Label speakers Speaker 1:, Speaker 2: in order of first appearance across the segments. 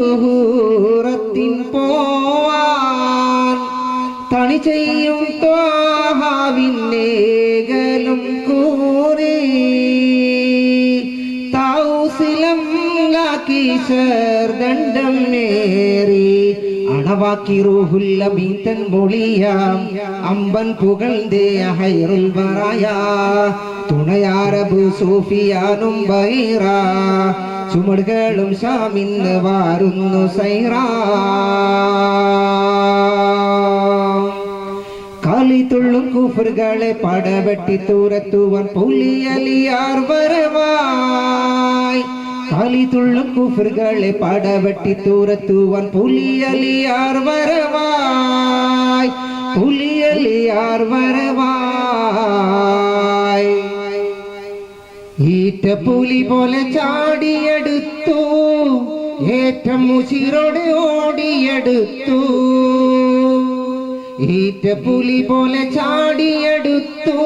Speaker 1: ൂറത്തിൻ പോവാൻ തണി ചെയ്യും തോഹാവിന്നേകലും കൂറി താവുസിലം ദണ്ഡം നേറി അണവാക്കി റൂഹുല്ല ബീത്തൻ മൊളിയാം അമ്പൻ പുകഴ്ന്തേ ഹൈറുൽ വറായ തുണയാരബു സൂഫിയാനും ബൈറ. ചുമടുകളും ഷാമിന്ന് വാരുന്നു സൈറാ. കാലിത്തുള്ളും കുഫറുകളെ പടവെട്ടി തൂരത്തുവാൻ പുലിയലിയാർ വരവായി. കാലിത്തുള്ളും കുഫറുകളെ പടവെട്ടി തൂരത്തുവൻ പുലിയലിയാർ വരവായി. പുലിയലിയാർ വരവായി. ഈറ്റ പുലി പോലെ ചാടിയെടുത്തു ഏറ്റം മുശിറോടെ ഓടിയെടുത്തു. ഈറ്റ പുലി പോലെ ചാടിയെടുത്തു.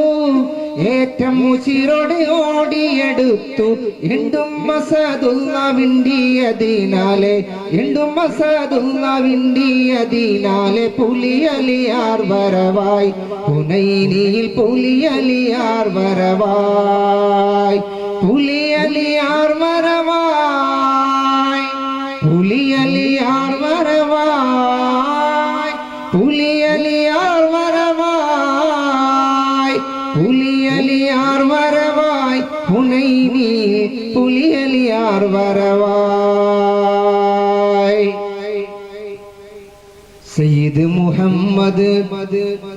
Speaker 1: ഏറ്റം മുശിറോടെ ഓടിയെടുത്തു. എണ്ടും മസതുള്ള വിണ്ടിയതിനാലെ എണ്ടും മസതുള്ള വിണ്ടിയതിനാലെ പുലിയലിയാർ വരവായി. പുനൈനിയിൽ പുലിയലിയാർ വരവായി. പുലിയലിയാർ വരവായി സയ്യിദ് മുഹമ്മദ്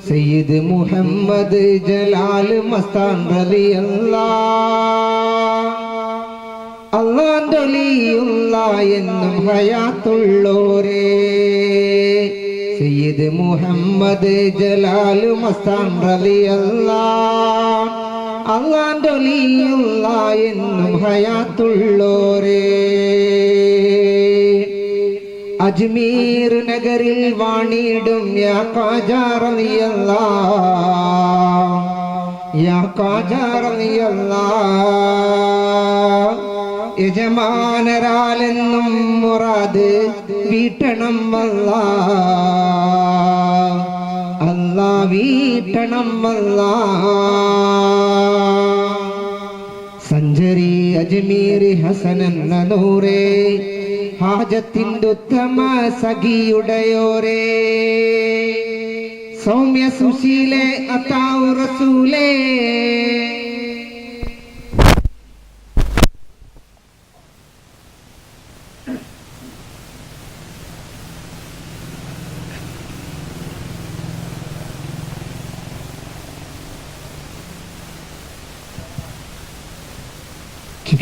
Speaker 1: സയ്യിദ് മുഹമ്മദ് ജലാൽ മസ്താൻ ഒലിയുള്ള എന്നും ഹയാത്തുള്ളോരേ. സയ്യിദ് മുഹമ്മദ് ജലാൽ മസ്താൻ റളിയല്ലാ അള്ളാന്റെ എന്നും ഹയാത്തുള്ളോരേ. അജ്മീർ നഗരിൽ വാണിടും യാ കാജാറിയല്ല യാ കാജാറിയല്ല യജമാനരാലെന്നും മുറാദ് വീട്ടണം വല്ലാ. വീട്ടണം വല്ല സഞ്ചരി അജ്മീർ ഹസനെന്ന നൂറേ. ഹാജത്തിന്റുത്തമ സഖിയുടയോരേ. സൗമ്യ സുശീലെ അതാവു റസൂലേ.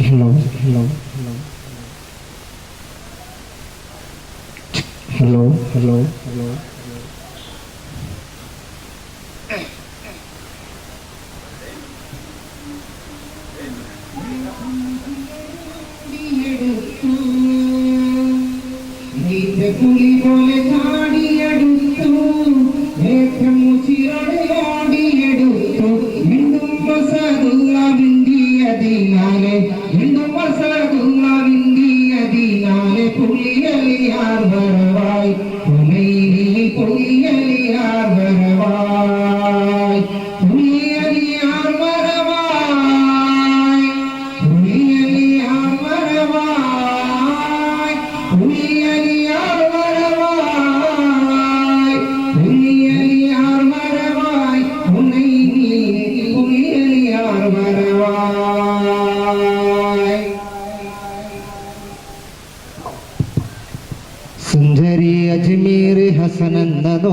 Speaker 1: hello, hello, hello. Hello, hello, hello. Thank you. പുലിയലിയാർ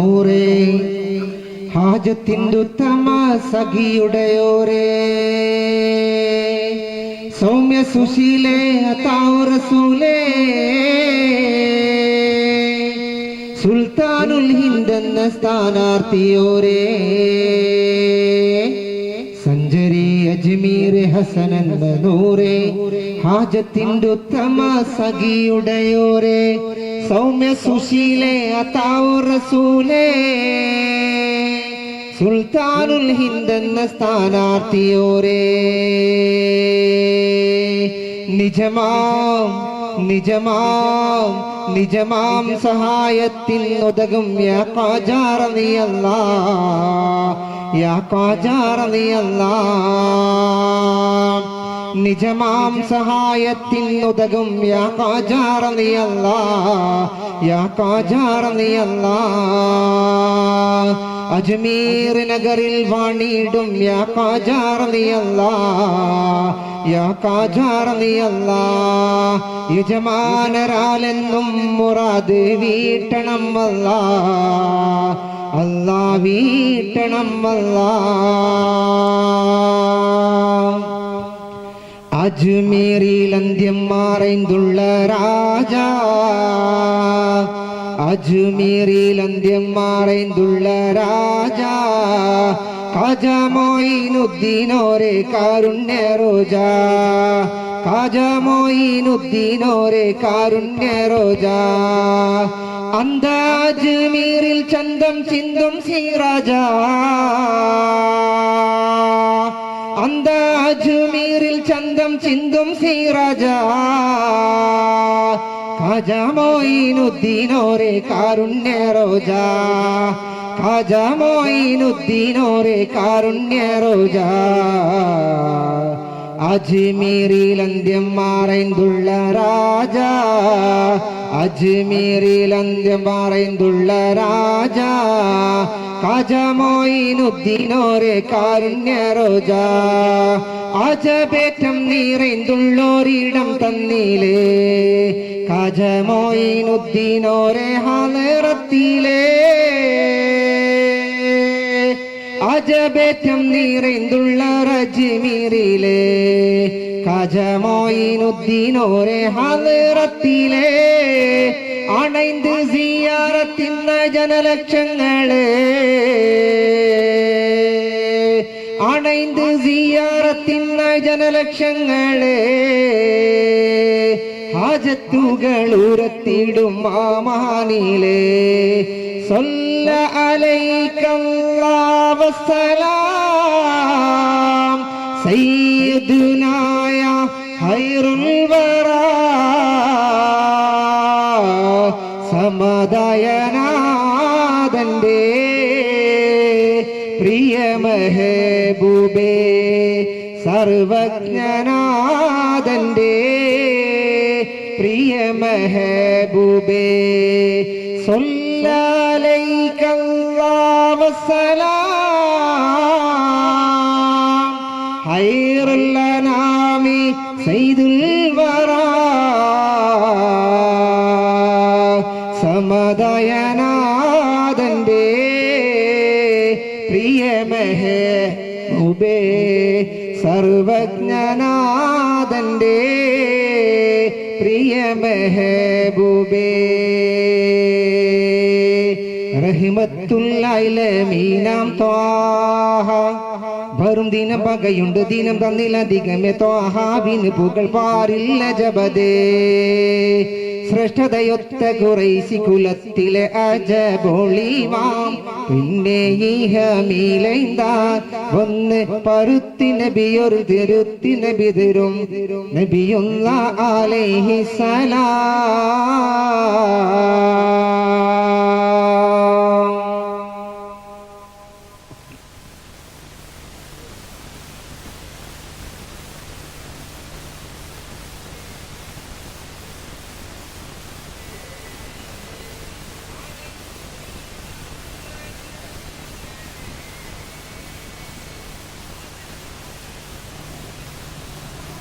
Speaker 1: നൂറേ. ഹാജത്തിന്റെ ഉത്തമ സഖിയുടെയോരേ. സൗമ്യ സുശീലേ അതാവു റസൂലേ. സുൽത്താനുൽ ഹിന്ദ് എന്ന സ്ഥാനാർത്ഥിയോരേ. സഞ്ചരി അജ്മീർ ഹസൻ എന്ന നൂറേ. ഹാജത്തിന്റെ ഉത്തമ സഖിയുടെയോരേ. സൗമ്യ സുശീലേ അതാവു റസൂലേ. സുൽത്താനുൽ ഹിന്ദെന്ന സ്ഥാനാർത്ഥിയോരേ. നിജമാം നിജമാം നിജമാം സഹായത്തിൽ ഒതകും യാ ഖാജാ റളിയല്ലാ യാ ഖാജാ റളിയല്ലാ നിജമാം സഹായത്തിനുതകും യാ ഖാജാ നീയല്ല യാ ഖാജാ റളിയല്ലാ അജ്മീർ നഗറിൽ വാണിടും യാ ഖാജാ യാക്കാചാറ യാ റളിയല്ലാ യജമാനരാലെന്നും മുറാദ് വീട്ടണം വല്ല അല്ലാ വീട്ടണം അല്ലാ. അജ്മീറിൽ അന്ത്യം മാറൈന്തുള്ള രാജ. അജ്മീറിൽ അന്ത്യം രാജ. കാജമോയിനുദ്ദീനോരെ കാരുണ്യ രോജ കാജമോയിനുദ്ദീനോരെ കാരുണ്യ രോജ അന്ത അജ്മീറിൽ ചന്തം ചിന്തും സീറാജ അജ്മീറിൽ ചന്തം ചിന്തും സീറജ ഖാജമോയിനുദ്ദീനോരെ കാരുണ്യ റോജ. ഖജമോയിനുദ്ദീനോരെ കാരുണ്യ റോജ. അജ്മീറിൽ അന്ത്യം മാറൈന്തുള്ള രാജ. അജ്മീറിൽ അന്ത്യം പറയുന്നുള്ള രാജ കാജമോയിനുദ്ദീനോരെ കാരുണ്യ റോജ അജപേറ്റം നിറൈന്തുള്ളോരിടം തന്നിലേ. കാജമോയിനുദ്ദീനോരെ ഹാലറത്തിലേ അജപേറ്റം നിറൈന്തുള്ള റജ്മീറിലെ. ഹജമോയിനുദ്ദീനോരെ അണൈന്ത് സിയാറത്തിന്ന ജനലക്ഷങ്ങൾ അണൈന്ത് സിയാറത്തിന്ന ജനലക്ഷങ്ങൾ ഹജത്തുകൾ ഉരത്തിടും മാമാനിലെ സ്വല്ല അലൈക്കം കാവസലാം സയ്യദുനാ ഹൈറുൽ വറ സമാദയനാഥന്റെ പ്രിയ മെഹബൂബേ സർവജ്ഞനാഥന്റെ പ്രിയ മെഹബൂബേ സൊല്ലാലൈക്കൽ സമദയനാഥന്റെ പ്രിയമഹേ മെഹബൂബേ സർവജ്ഞനാഥന്റെ പ്രിയ മെഹബൂബേ റഹിമത്തുല്ലമീനാം ത്വാഹ. വരും ദിനം പകയുണ്ട് ദിനം തന്നിലധികമേ ത്വാഹാവിന് പുകൾ പാറില്ല ജപദേ ശ്രേഷ്ഠതയൊത്ത കുറേശി കുലത്തിലെ അജബൊളിവാം പിന്നെ ഈഹമീലൈന്താ വന്ന് പരുത്തി നബിയൊരു തിരുത്തി നബി തിരും നബിയുള്ള ആലേഹി സലാ